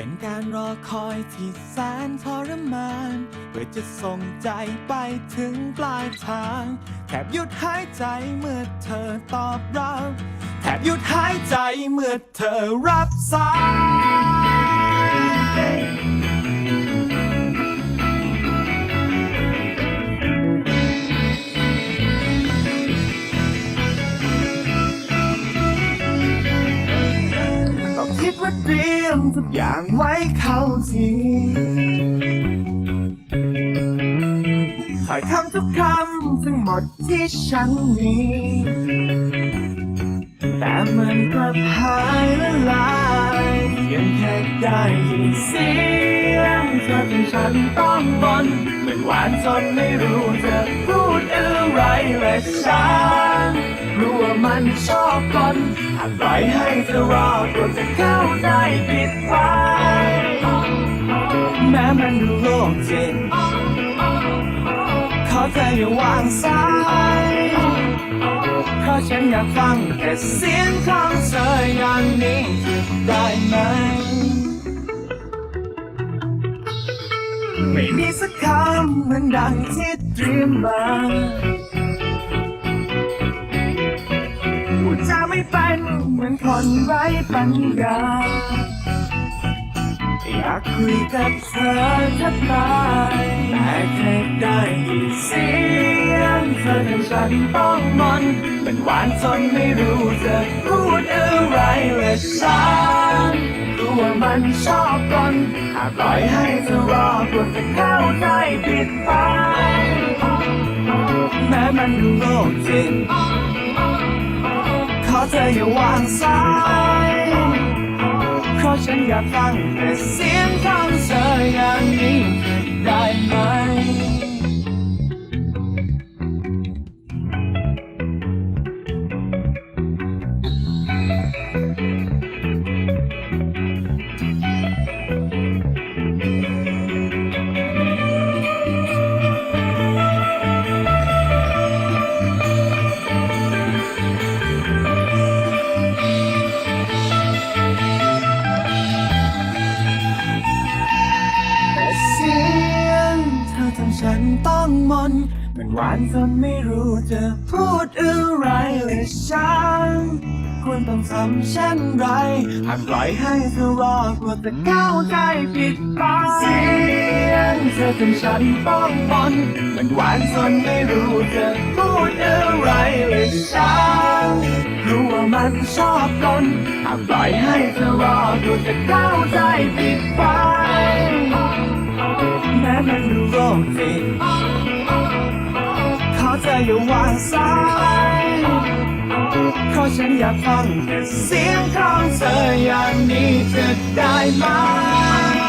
เป็นการรอคอยที่แสนทรมาน เพื่อจะส่งใจไปถึงปลายทาง แทบหยุดหายใจเมื่อเธอตอบรับ แทบหยุดหายใจเมื่อเธอรับสาย คิดว่าเตรียมทุกอย่างไว้เข้าทีถ่ายคำทุกคำทั้งหมดที่ฉันมีแต่มันกลับหายละลายเพียงแค่ได้ยินเสียงเธอจนฉันต้องบนเหมือนหวานจนไม่รู้จะพูดอะไรและฉันามันชอบคนหากปล่อยให้เธอรอตัวจะเข้าใจผิดไป แม้มันดูโลกจริงขอเธออย่าวางสายเพราะฉันอยากฟังแต่เสียงของเธออย่างนี้ได้ไหม ไม่มีสักคำเหมือนดังที่เตรียมมา ไม่เป็นเหมือนคนไร้ปัญญา อยากคุยกับเธอแทบตายแต่แค่ได้ยินเสียงเธอทำฉันต้องมนเป็นหวานจนไม่รู้จะพูดอะไรและฉันรู้ว่ามันชอบกลหากปล่อยให้เธอรอกลัวจะเข้าใจผิดไปแม้มันดูโลกจริง เธออย่าวางสาย เพราะฉันอยากฟังแต่เสียงของเธอ มนมันหวานจนไม่รู้จะพูดอะไรเลยฉันควรต้องทำเช่นไรหากปล่อยให้เธอรอกลัวจะเข้าใจผิดไปเสียงเธอทำฉันต้องมนมันหวานจนไม่รู้จะพูดอะไรเลยฉันรู้ว่ามันชอบกลหากปล่อยให้เธอรอกลัวจะเข้าใจผิดไปแม้มันดูโรคจิต อย่าวางสายเพราะฉันอยากฟังแต่เสียงของเธออย่างนี้จะได้ไหม